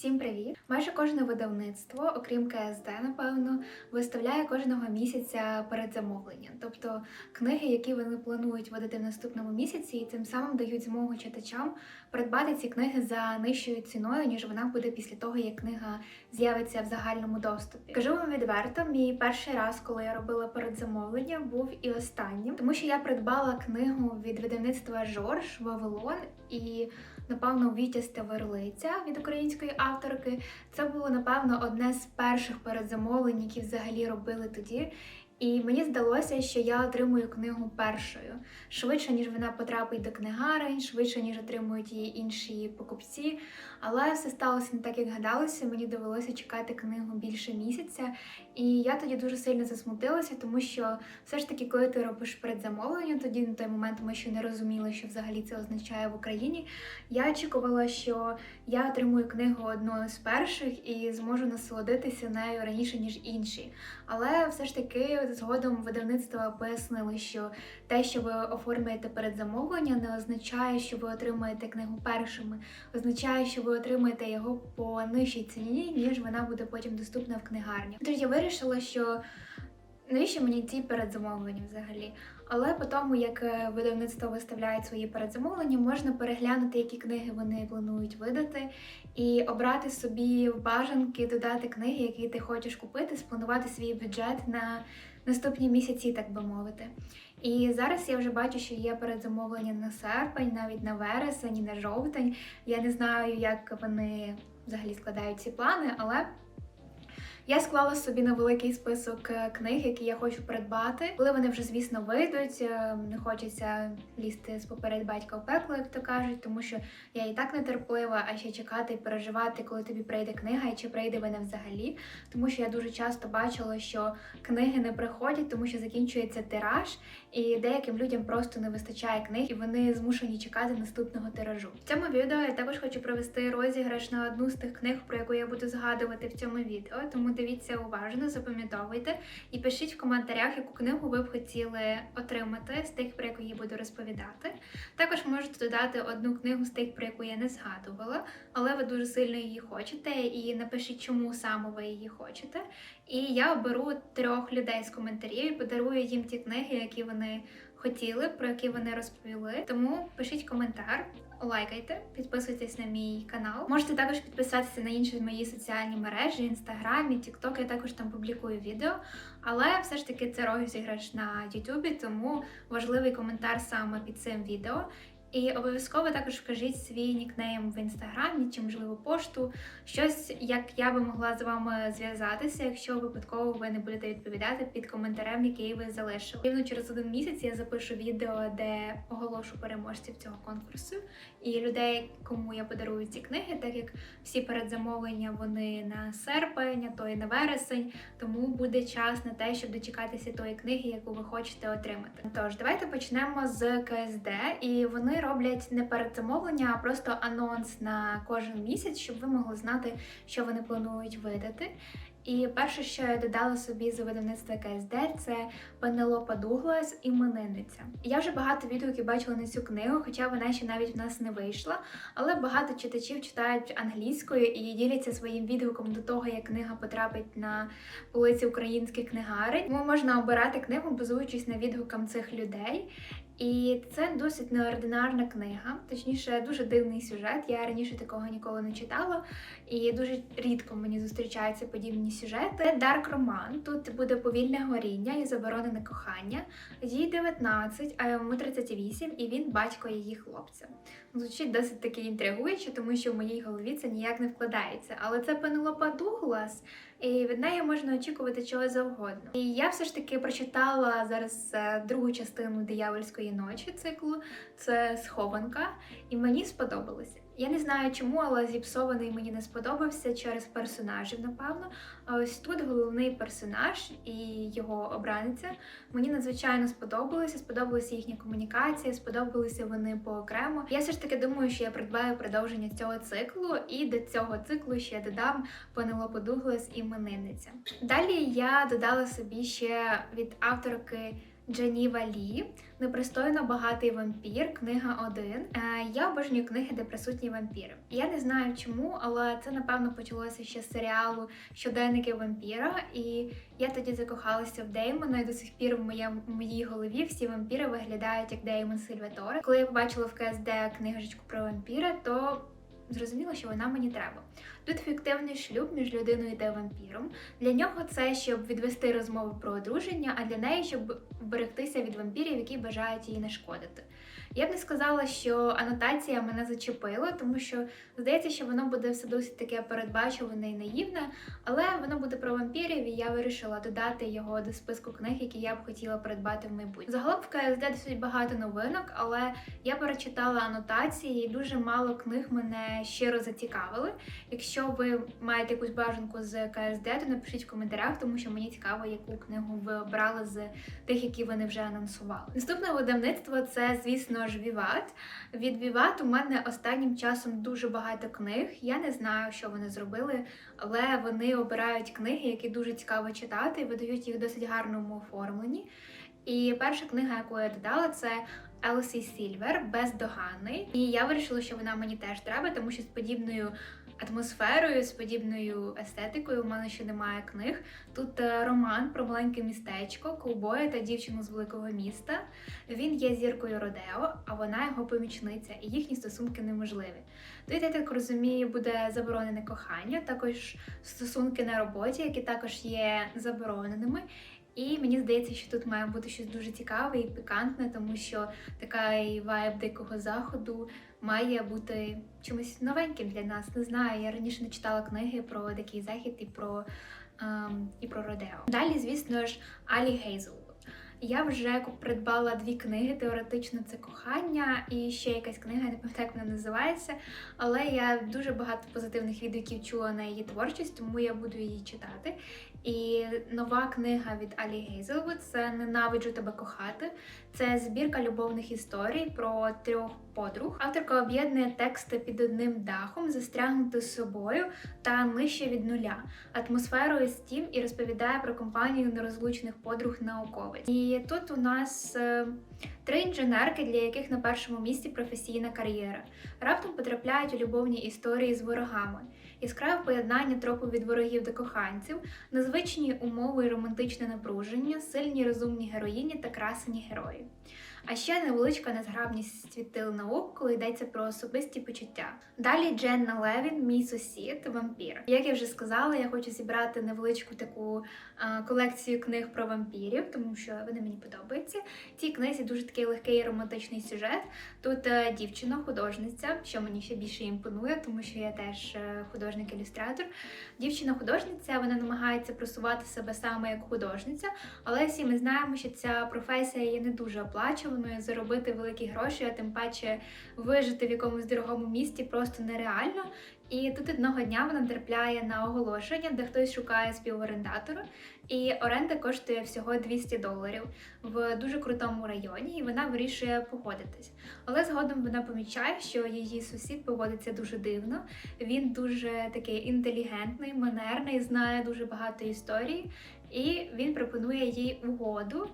Всім привіт! Майже кожне видавництво, окрім КСД, напевно, виставляє кожного місяця передзамовлення, тобто книги, які вони планують видати в наступному місяці, і тим самим дають змогу читачам придбати ці книги за нижчою ціною, ніж вона буде після того, як книга з'явиться в загальному доступі. Кажу вам відверто, мій перший раз, коли я робила передзамовлення, був і останнім, тому що я придбала книгу від видавництва Жорж Вавилон і. Напевно, вітясте Верлиця від української авторки. Це було напевно одне з перших передзамовлень, які взагалі робили тоді. І мені здалося, що я отримую книгу першою швидше, ніж вона потрапить до книгарень, швидше, ніж отримують її інші покупці. Але все сталося не так, як гадалося. Мені довелося чекати книгу більше місяця. І я тоді дуже сильно засмутилася, тому що все ж таки, коли ти робиш передзамовлення, тоді на той момент ми ще не розуміли, що взагалі це означає в Україні. Я очікувала, що я отримую книгу одною з перших і зможу насолодитися нею раніше ніж інші. Але все ж таки згодом видавництво пояснили, що те, що ви оформлюєте передзамовлення, не означає, що ви отримаєте книгу першими, означає, що ви отримаєте його по нижчій ціні, ніж вона буде потім доступна в книгарні. Тож я вирішила, що навіщо мені ці передзамовлення взагалі? Але по тому, як е, видавництво виставляють свої передзамовлення, можна переглянути, які книги вони планують видати, і обрати собі бажанки, додати книги, які ти хочеш купити, спланувати свій бюджет на наступні місяці, так би мовити. І зараз я вже бачу, що є передзамовлення на серпень, навіть на вересень, і на жовтень. Я не знаю, як вони взагалі складають ці плани, але. Я склала собі на великий список е, книг, які я хочу придбати. Коли вони вже, звісно, вийдуть, е, не хочеться лізти з поперед батька в пекло, як то кажуть, тому що я і так нетерплива, а ще чекати і переживати, коли тобі прийде книга, і чи прийде вона взагалі. Тому що я дуже часто бачила, що книги не приходять, тому що закінчується тираж, і деяким людям просто не вистачає книг, і вони змушені чекати наступного тиражу. В цьому відео я також хочу провести розіграш на одну з тих книг, про яку я буду згадувати в цьому відео. Тому дивіться уважно, запам'ятовуйте і пишіть в коментарях, яку книгу ви б хотіли отримати з тих, про яку я буду розповідати. Також можете додати одну книгу з тих, про яку я не згадувала, але ви дуже сильно її хочете, і напишіть, чому саме ви її хочете. І я оберу трьох людей з коментарів і подарую їм ті книги, які вони хотіли, про які вони розповіли. Тому пишіть коментар, лайкайте, підписуйтесь на мій канал. Можете також підписатися на інші мої соціальні мережі, інстаграмі, тікток. Я також там публікую відео. Але все ж таки це розіграш на Ютубі, тому важливий коментар саме під цим відео. І обов'язково також вкажіть свій нікнейм в інстаграмі чи, можливо, пошту, щось, як я би могла з вами зв'язатися, якщо випадково ви не будете відповідати під коментарем, який ви залишили. Рівно через один місяць я запишу відео, де оголошу переможців цього конкурсу і людей, кому я подарую ці книги, так як всі передзамовлення вони на серпень, а то і на вересень, тому буде час на те, щоб дочекатися тої книги, яку ви хочете отримати. Тож давайте почнемо з КСД, і вони роблять не передзамовлення, а просто анонс на кожен місяць, щоб ви могли знати, що вони планують видати. І перше, що я додала собі за видавництва КСД, це Пенелопа Дуглас іменинниця. Я вже багато відгуків бачила на цю книгу, хоча вона ще навіть в нас не вийшла. Але багато читачів читають англійською і діляться своїм відгуком до того, як книга потрапить на полиці українських книгарень. Тому можна обирати книгу, базуючись на відгукам цих людей. І це досить неординарна книга, точніше, дуже дивний сюжет. Я раніше такого ніколи не читала, і дуже рідко мені зустрічаються подібні сюжети. Дарк роман. Тут буде повільне горіння і заборонене кохання. Їй 19, а йому 38, і він батько її хлопця. Звучить досить таки інтригуюче, тому що в моїй голові це ніяк не вкладається. Але це Пенелопа Дуглас, і від неї можна очікувати чого завгодно. І я все ж таки прочитала зараз е, другу частину диявольської ночі циклу. Це схованка, і мені сподобалося. Я не знаю чому, але зіпсований мені не сподобався через персонажів, напевно. А ось тут головний персонаж і його обраниця мені надзвичайно сподобалися. Сподобалася їхня комунікація, сподобалися вони поокремо. Я все ж таки думаю, що я придбаю продовження цього циклу, і до цього циклу ще додам Пенелопу Дуглас іменинниця. Далі я додала собі ще від авторки Джаніва Лі, Непристойно багатий вампір, книга 1. Е, Я обожнюю книги, де присутні вампіри. Я не знаю чому, але це напевно почалося ще з серіалу Щоденники вампіра. І я тоді закохалася в Деймона, і до сих пір в моєму моїй голові всі вампіри виглядають як Деймон Сильваторе. Коли я побачила в КСД книжечку про вампіра, то зрозуміла, що вона мені треба. Тут фіктивний шлюб між людиною та вампіром. Для нього це щоб відвести розмову про одруження, а для неї щоб вберегтися від вампірів, які бажають її нашкодити. Я б не сказала, що анотація мене зачепила, тому що здається, що воно буде все досить таке передбачуване і наївне, але воно буде про вампірів, і я вирішила додати його до списку книг, які я б хотіла придбати в майбутньому. Загалом в КСД досить багато новинок, але я перечитала анотації, і дуже мало книг мене щиро зацікавили. Якщо ви маєте якусь бажанку з КСД, то напишіть в коментарях, тому що мені цікаво, яку книгу ви обрали з тих, які вони вже анонсували. Наступне видавництво це, звісно ж, Віват. Від Віват у мене останнім часом дуже багато книг. Я не знаю, що вони зробили, але вони обирають книги, які дуже цікаво читати, і видають їх в досить гарному оформленні. І перша книга, яку я додала, це Елсі Сільвер Бездоганний. І я вирішила, що вона мені теж треба, тому що з подібною атмосферою, з подібною естетикою у мене ще немає книг. Тут е, роман про маленьке містечко, ковбоя та дівчину з великого міста. Він є зіркою Родео, а вона його помічниця, і їхні стосунки неможливі. Тут, я так розумію, буде заборонене кохання, також стосунки на роботі, які також є забороненими. І мені здається, що тут має бути щось дуже цікаве і пікантне, тому що такий вайб дикого заходу має бути чимось новеньким для нас. Не знаю, я раніше не читала книги про дикий захід і про, ем, і про Родео. Далі, звісно ж, Алі Гейзел. Я вже придбала дві книги. Теоретично це кохання, і ще якась книга, я не пам'ятаю, як вона називається. Але я дуже багато позитивних відгуків чула на її творчість, тому я буду її читати. І нова книга від Алі Гейзелвуд це Ненавиджу тебе кохати. Це збірка любовних історій про трьох подруг. Авторка об'єднує тексти під одним дахом, застрягнути з собою та нижче від нуля, атмосферою стім і розповідає про компанію нерозлучних подруг науковиць. І тут у нас е, три інженерки, для яких на першому місці професійна кар'єра, раптом потрапляють у любовні історії з ворогами. Яскраве поєднання тропу від ворогів до коханців, незвичні умови і романтичне напруження, сильні розумні героїні та красені герої. А ще невеличка незграбність світил наук, коли йдеться про особисті почуття. Далі Дженна Левін, мій сусід, вампір. Як я вже сказала, я хочу зібрати невеличку таку а, колекцію книг про вампірів, тому що вони мені подобаються. В цій книзі дуже такий легкий романтичний сюжет. Тут а, дівчина, художниця, що мені ще більше імпонує, тому що я теж е, художник-ілюстратор. Дівчина-художниця вона намагається просувати себе саме як художниця, але всі ми знаємо, що ця професія є не дуже оплачуваною, заробити великі гроші, а тим паче вижити в якомусь дорогому місті просто нереально. І тут одного дня вона трапляє на оголошення, де хтось шукає співорендатора, і оренда коштує всього 200 доларів в дуже крутому районі, і вона вирішує погодитись. Але згодом вона помічає, що її сусід поводиться дуже дивно. Він дуже такий інтелігентний, манерний, знає дуже багато історій, і він пропонує їй угоду.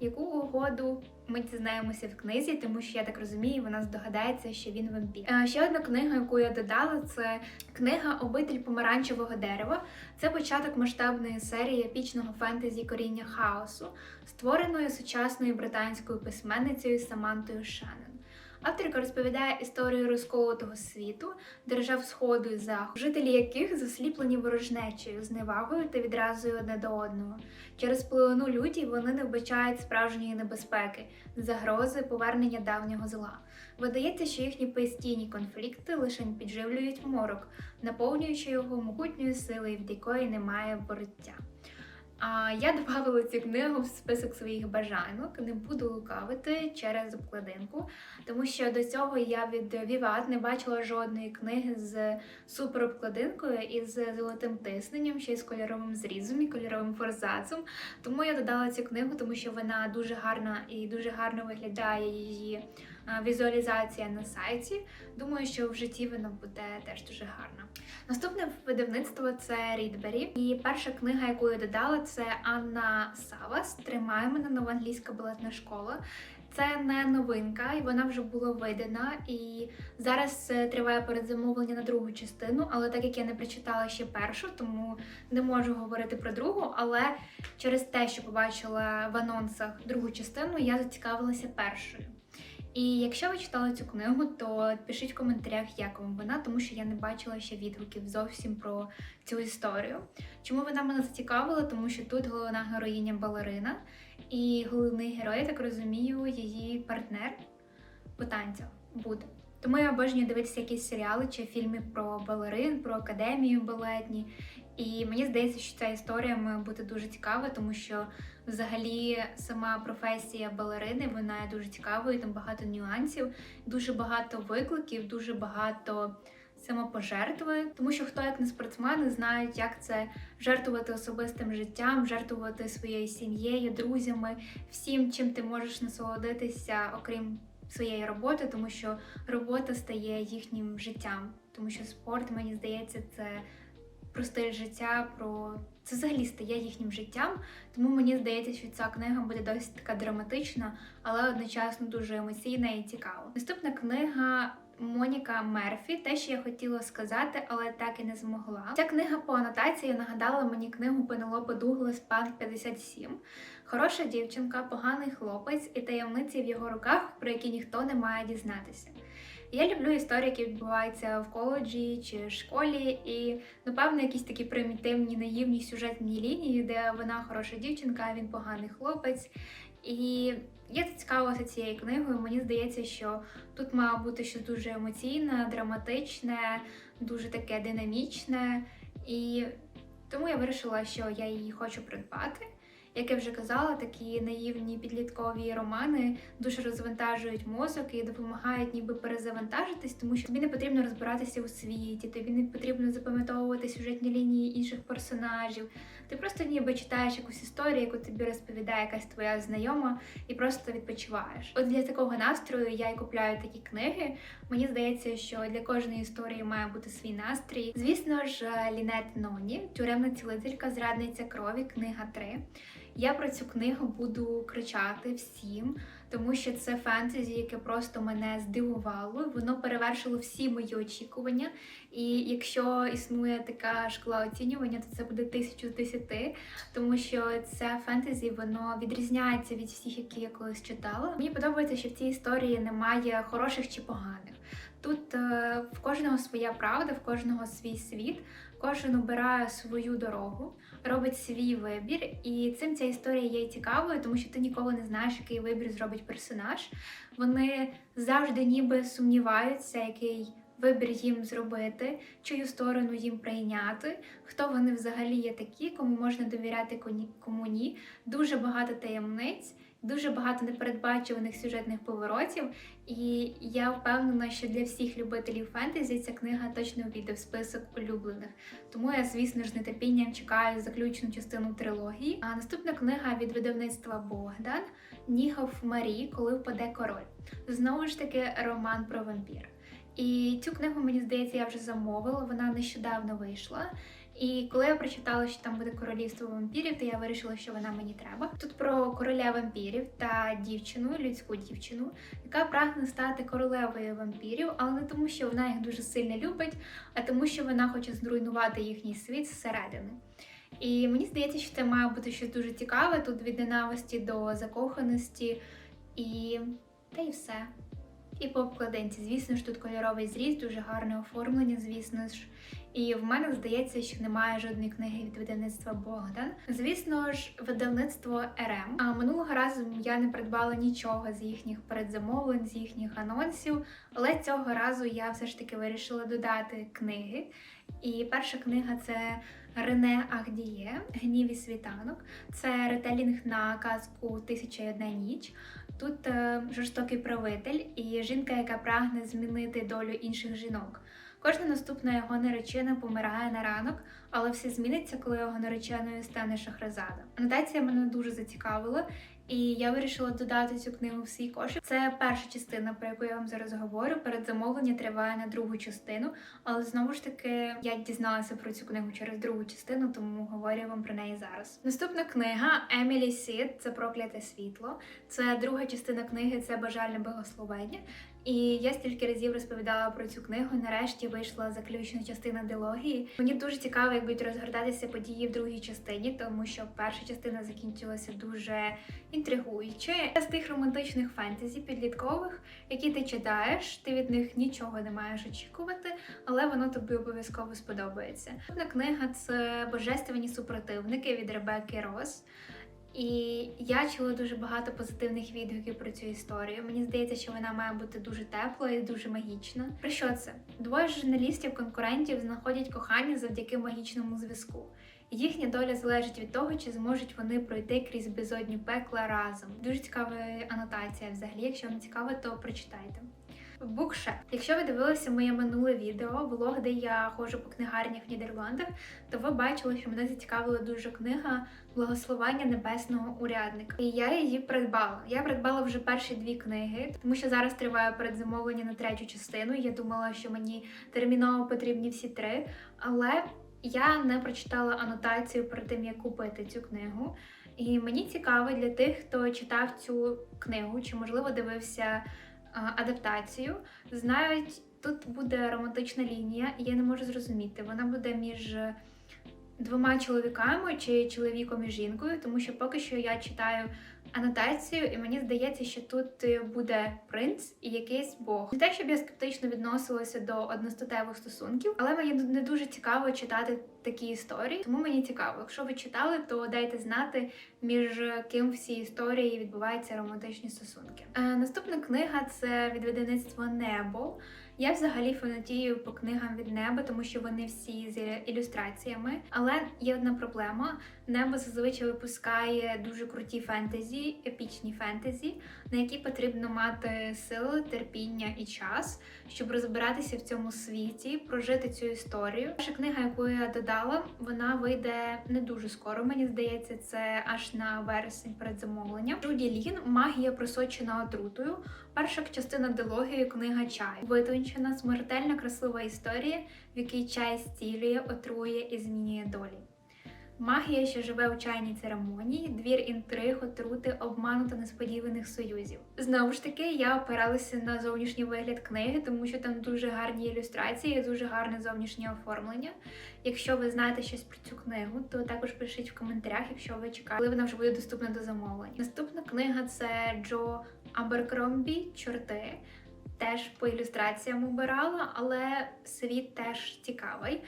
Яку угоду ми дізнаємося в книзі, тому що я так розумію, вона здогадається, що він вампір. Е, Ще одна книга, яку я додала, це книга Обитель помаранчевого дерева. Це початок масштабної серії епічного фентезі коріння хаосу, створеної сучасною британською письменницею Самантою Шеннон. Авторка розповідає історію розколотого світу, держав сходу і заходу, жителі яких засліплені ворожнечею, зневагою та відразою одне до одного. Через пливину люті вони не вбачають справжньої небезпеки, загрози, повернення давнього зла. Видається, що їхні постійні конфлікти лише підживлюють морок, наповнюючи його могутньою силою, від якої немає бороття. А я додавала цю книгу в список своїх бажанок, не буду лукавити через обкладинку, тому що до цього я від Vivat не бачила жодної книги з суперобкладинкою і з золотим тисненням, ще й з кольоровим зрізом і кольоровим форзацом. Тому я додала цю книгу, тому що вона дуже гарна і дуже гарно виглядає її візуалізація на сайті. Думаю, що в житті воно буде теж дуже гарно. Наступне видавництво це Рідбері. І перша книга, яку я додала, це Анна Савас Тримай мене нова англійська балетна школа. Це не новинка, і вона вже була видана. І зараз е, триває передзамовлення на другу частину. Але так як я не прочитала ще першу, тому не можу говорити про другу. Але через те, що побачила в анонсах другу частину, я зацікавилася першою. І якщо ви читали цю книгу, то пишіть в коментарях, як вам вона, тому що я не бачила ще відгуків зовсім про цю історію. Чому вона мене зацікавила? Тому що тут головна героїня балерина, і головний герой, я так розумію, її партнер по танцях буде. Тому я обожнюю дивитися якісь серіали чи фільми про балерин, про академію балетні. І мені здається, що ця історія має бути дуже цікава, тому що взагалі сама професія балерини вона є дуже цікавою, там багато нюансів, дуже багато викликів, дуже багато самопожертви. Тому що хто як не спортсмени знають, як це жертвувати особистим життям, жертвувати своєю сім'єю, друзями, всім, чим ти можеш насолодитися, окрім своєї роботи, тому що робота стає їхнім життям. Тому що спорт, мені здається, це про стиль життя, про це взагалі стає їхнім життям. Тому мені здається, що ця книга буде досить така драматична, але одночасно дуже емоційна і цікава. Наступна книга. Моніка Мерфі, те, що я хотіла сказати, але так і не змогла. Ця книга по анотації нагадала мені книгу Пенелопи Дуглас Пан 57. Хороша дівчинка, поганий хлопець і таємниці в його руках, про які ніхто не має дізнатися. Я люблю історії, які відбуваються в коледжі чи школі, і напевно якісь такі примітивні наївні сюжетні лінії, де вона хороша дівчинка, а він поганий хлопець. І я зацікавилася цією книгою. Мені здається, що тут має бути щось дуже емоційне, драматичне, дуже таке динамічне. І тому я вирішила, що я її хочу придбати. Як я вже казала, такі наївні підліткові романи дуже розвантажують мозок і допомагають ніби перезавантажитись, тому що тобі не потрібно розбиратися у світі, тобі не потрібно запам'ятовувати сюжетні лінії інших персонажів. Ти просто ніби читаєш якусь історію, яку тобі розповідає якась твоя знайома, і просто відпочиваєш. От для такого настрою я й купляю такі книги. Мені здається, що для кожної історії має бути свій настрій. Звісно ж, Лінет Ноні, тюремна цілителька, зрадниця крові, книга 3. Я про цю книгу буду кричати всім, тому що це фентезі, яке просто мене здивувало. Воно перевершило всі мої очікування. І якщо існує така шкала оцінювання, то це буде тисячу з десяти, тому що це фентезі воно відрізняється від всіх, які я колись читала. Мені подобається, що в цій історії немає хороших чи поганих. Тут е, в кожного своя правда, в кожного свій світ, кожен обирає свою дорогу, робить свій вибір, і цим ця історія є цікавою, тому що ти ніколи не знаєш, який вибір зробить персонаж. Вони завжди ніби сумніваються, який вибір їм зробити, чию сторону їм прийняти, хто вони взагалі є такі, кому можна довіряти, кому ні. Дуже багато таємниць. Дуже багато непередбачуваних сюжетних поворотів, і я впевнена, що для всіх любителів фентезі ця книга точно війде в список улюблених. Тому я, звісно ж, з нетерпінням чекаю заключну частину трилогії. А наступна книга від видавництва Богдан Ніхов Марі, коли впаде король. Знову ж таки, роман про вампір. І цю книгу, мені здається, я вже замовила. Вона нещодавно вийшла. І коли я прочитала, що там буде королівство вампірів, то я вирішила, що вона мені треба. Тут про короля вампірів та дівчину, людську дівчину, яка прагне стати королевою вампірів, але не тому, що вона їх дуже сильно любить, а тому, що вона хоче зруйнувати їхній світ зсередини. І мені здається, що це має бути щось дуже цікаве тут від ненависті до закоханості і та й все. І по обкладинці, звісно ж, тут кольоровий зріз, дуже гарне оформлення, звісно ж. І в мене здається, що немає жодної книги від видавництва Богдан. Звісно ж, видавництво РМ. А минулого разу я не придбала нічого з їхніх передзамовлень, з їхніх анонсів, але цього разу я все ж таки вирішила додати книги. І перша книга це Рене Ахдіє Гнів і світанок. Це ретелінг на казку Тисяча і одна ніч. Тут е, жорстокий правитель і жінка, яка прагне змінити долю інших жінок. Кожна наступна його наречена помирає на ранок, але все зміниться, коли його нареченою стане Шахразада. Анотація мене дуже зацікавила, І я вирішила додати цю книгу в свій кошик. Це перша частина, про яку я вам зараз говорю. Передзамовлення триває на другу частину, але знову ж таки я дізналася про цю книгу через другу частину, тому говорю вам про неї зараз. Наступна книга Емілі Сід це прокляте світло. Це друга частина книги, це бажальне благословення. І я стільки разів розповідала про цю книгу. Нарешті вийшла заключна частина дилогії. Мені дуже цікаво, як будуть розгортатися події в другій частині, тому що перша частина закінчилася дуже інтригуюче. З тих романтичних фентезі підліткових, які ти читаєш, ти від них нічого не маєш очікувати, але воно тобі обов'язково сподобається. Одна книга це Божественні супротивники від Ребекки Рос. І я чула дуже багато позитивних відгуків про цю історію. Мені здається, що вона має бути дуже тепла і дуже магічна. Про що це? Двоє журналістів-конкурентів знаходять кохання завдяки магічному зв'язку. Їхня доля залежить від того, чи зможуть вони пройти крізь безодню пекла разом. Дуже цікава анотація взагалі. Якщо вам цікаво, то прочитайте. Букшеф. Якщо ви дивилися моє минуле відео, влог, де я ходжу по книгарнях в Нідерландах, то ви бачили, що мене зацікавила дуже книга Благословення небесного урядника. І я її придбала. Я придбала вже перші дві книги, тому що зараз триває передзамовлення на третю частину. Я думала, що мені терміново потрібні всі три, але я не прочитала анотацію перед тим, як купити цю книгу. І мені цікаво для тих, хто читав цю книгу, чи можливо дивився адаптацію. Знають, тут буде романтична лінія, і я не можу зрозуміти, вона буде між двома чоловіками чи чоловіком і жінкою, тому що поки що я читаю анотацію, і мені здається, що тут е, буде принц і якийсь бог. Не те, щоб я скептично відносилася до одностатевих стосунків, але мені не дуже цікаво читати такі історії. Тому мені цікаво, якщо ви читали, то дайте знати, між ким в цій історії відбуваються романтичні стосунки. Е, наступна книга це від видавництва Небо. Я взагалі фанатію по книгам від неба, тому що вони всі з ілюстраціями. Але є одна проблема: небо зазвичай випускає дуже круті фентезі, епічні фентезі, на які потрібно мати сили, терпіння і час, щоб розбиратися в цьому світі, прожити цю історію. Перша книга, яку я додала, вона вийде не дуже скоро. Мені здається, це аж на вересень перед замовленням. Джуді Лін магія просочена отрутою. Перша частина дилогії книга чай. Витончена, смертельна, красива історія, в якій чай стілює, отрує і змінює долі. Магія, що живе у чайній церемонії, двір інтриг, отрути, обману та несподіваних союзів. Знову ж таки, я опиралася на зовнішній вигляд книги, тому що там дуже гарні ілюстрації, дуже гарне зовнішнє оформлення. Якщо ви знаєте щось про цю книгу, то також пишіть в коментарях, якщо ви чекаєте, коли вона вже буде доступна до замовлення. Наступна книга це Джо Аберкромбі Чорти. Теж по ілюстраціям обирала, але світ теж цікавий.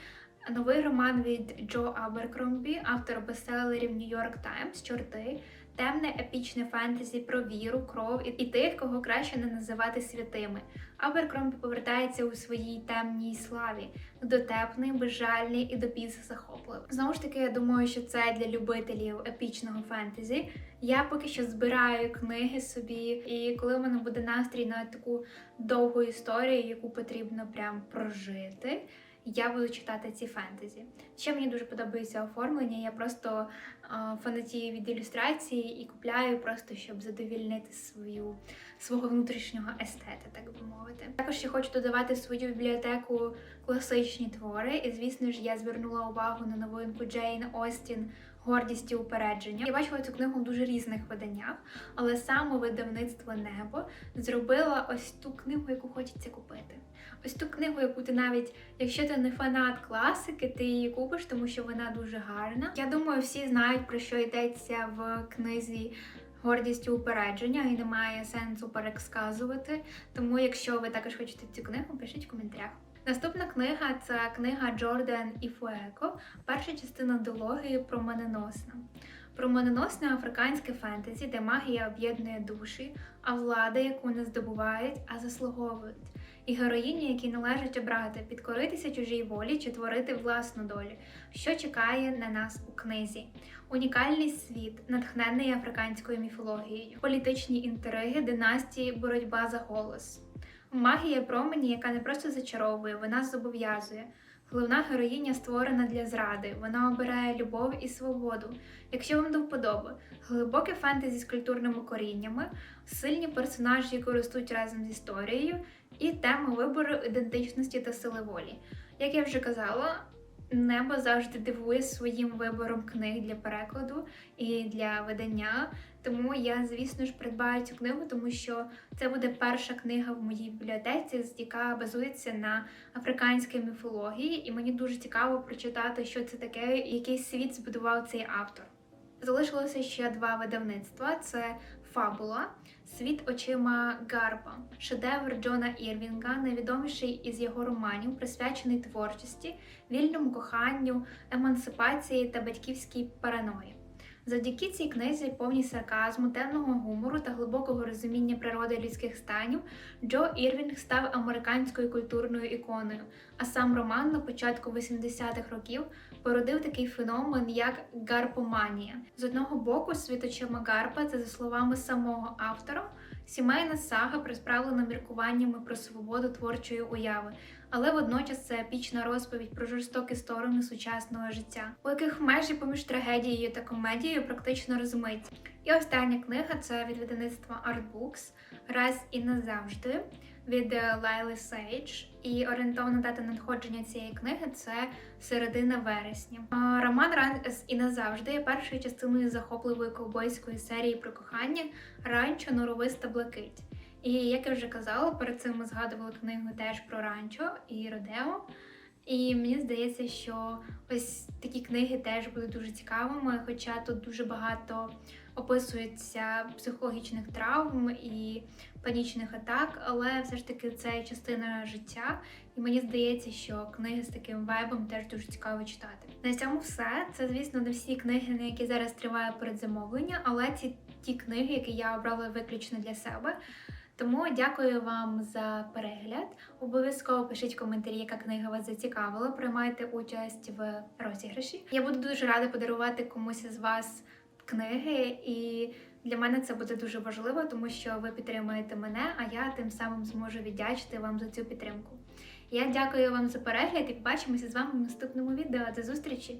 Новий роман від Джо Аберкромбі, автор бестселерів York Times Чорти, темне епічне фентезі про віру, кров і тих, кого краще не називати святими. Аберкромбі повертається у своїй темній славі, дотепний, безжальний і до піс захопливий. Знову ж таки, я думаю, що це для любителів епічного фентезі. Я поки що збираю книги собі, і коли в мене буде настрій на таку довгу історію, яку потрібно прям прожити я буду читати ці фентезі. Ще мені дуже подобається оформлення. Я просто е, фанатію від ілюстрації і купляю просто, щоб задовільнити свою свого внутрішнього естета, так би мовити. Також я хочу додавати свою бібліотеку класичні твори, і звісно ж я звернула увагу на новинку Джейн Остін. Гордість і упередження. Я бачила цю книгу в дуже різних виданнях, але саме видавництво Небо зробила ось ту книгу, яку хочеться купити. Ось ту книгу, яку ти навіть, якщо ти не фанат класики, ти її купиш, тому що вона дуже гарна. Я думаю, всі знають про що йдеться в книзі. Гордість і упередження і немає сенсу пересказувати. Тому, якщо ви також хочете цю книгу, пишіть в коментарях. Наступна книга це книга Джордан і Фуеко, перша частина дилогії про мененосна. Про мененосне африканське фентезі, де магія об'єднує душі, а влада, яку не здобувають, а заслуговують і героїні, які належать обрати, підкоритися чужій волі чи творити власну долю, що чекає на нас у книзі. Унікальний світ, натхнений африканською міфологією, політичні інтриги, династії, боротьба за голос. Магія промені, яка не просто зачаровує, вона зобов'язує. Головна героїня створена для зради. Вона обирає любов і свободу. Якщо вам до вподоби, глибоке фентезі з культурними коріннями, сильні персонажі, які ростуть разом з історією, і тема вибору ідентичності та сили волі. Як я вже казала, небо завжди дивує своїм вибором книг для перекладу і для видання. Тому я, звісно ж, придбаю цю книгу, тому що це буде перша книга в моїй бібліотеці, яка базується на африканській міфології, і мені дуже цікаво прочитати, що це таке, який світ збудував цей автор. Залишилося ще два видавництва: це Фабула, Світ очима Гарпа, шедевр Джона Ірвінга, найвідоміший із його романів, присвячений творчості, вільному коханню, емансипації та батьківській параної. Завдяки цій книзі, повній сарказму, темного гумору та глибокого розуміння природи людських станів, Джо Ірвінг став американською культурною іконою. А сам роман на початку 80-х років породив такий феномен, як гарпоманія. З одного боку, світочема Гарпа це за словами самого автора. Сімейна сага приправлена міркуваннями про свободу творчої уяви, але водночас це епічна розповідь про жорстокі сторони сучасного життя, у яких межі поміж трагедією та комедією практично розмиті. І остання книга це від видавництва Artbooks раз і назавжди від е, Лайли Сейдж. І орієнтовна дата надходження цієї книги це середина вересня. Роман Раз і назавжди є першою частиною захопливої ковбойської серії про кохання Ранчо Норовиста Блакить. І як я вже казала, перед цим ми згадували книгу теж про ранчо і Родео. І мені здається, що ось такі книги теж будуть дуже цікавими, хоча тут дуже багато описується психологічних травм і панічних атак, але все ж таки це частина життя, і мені здається, що книги з таким вайбом теж дуже цікаво читати. На цьому все. Це, звісно, не всі книги, на які зараз триває передзамовлення, але ці ті книги, які я обрала виключно для себе. Тому дякую вам за перегляд. Обов'язково пишіть коментарі, яка книга вас зацікавила. Приймайте участь в розіграші. Я буду дуже рада подарувати комусь із вас книги, і для мене це буде дуже важливо, тому що ви підтримуєте мене, а я тим самим зможу віддячити вам за цю підтримку. Я дякую вам за перегляд і побачимося з вами в наступному відео. До зустрічі!